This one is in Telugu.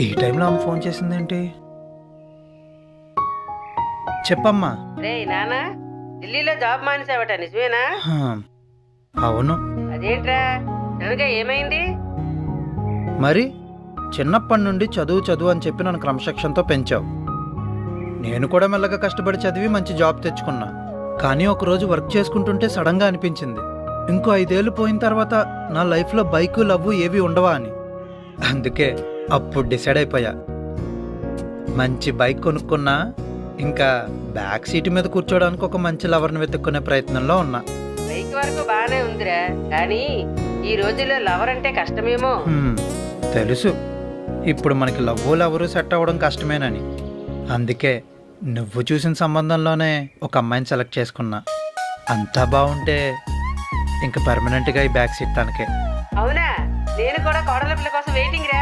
ఈ టైంలో ఆమె ఫోన్ చేసిందేంటి? చెప్పమ్మా. రే నానా ఢిల్లీలో జాబ్ మానేసావట నిజమేనా? అవును. అదేంట్రా? సడన్గా ఏమైంది? మరి చిన్నప్పటి నుండి చదువు చదువు అని చెప్పి నన్ను క్రమశిక్షణతో పెంచావు. నేను కూడా మెల్లగా కష్టపడి చదివి మంచి జాబ్ తెచ్చుకున్నా. కానీ ఒకరోజు వర్క్ చేసుకుంటుంటే సడన్గా అనిపించింది. ఇంకో ఐదేళ్ళు పోయిన తర్వాత నా లైఫ్లో బైకు లవ్వు ఏవి ఉండవా అని. అందుకే అప్పుడు డిసైడ్ అయిపోయా. మంచి బైక్ కొనుక్కున్నా ఇంకా బ్యాక్ సీట్ మీద కూర్చోడానికి ఒక మంచి లవర్ని వెతుక్కునే ప్రయత్నంలో ఉన్నా. బైక్ వరకు బాగానే ఉందిరా. కానీ ఈ రోజుల్లో లవర్ అంటే కష్టమేమో. తెలుసు. ఇప్పుడు మనకి లవ్వు లవరు సెట్ అవ్వడం కష్టమేనని. అందుకే నువ్వు చూసిన సంబంధంలోనే ఒక అమ్మాయిని సెలెక్ట్ చేసుకున్నా. అంతా బాగుంటే ఇంకా పర్మనెంట్గా ఈ బ్యాక్ సీట్ తనకే. అవునా? నేను కూడా కోడల పిల్ల కోసం వెయిటింగ్ రా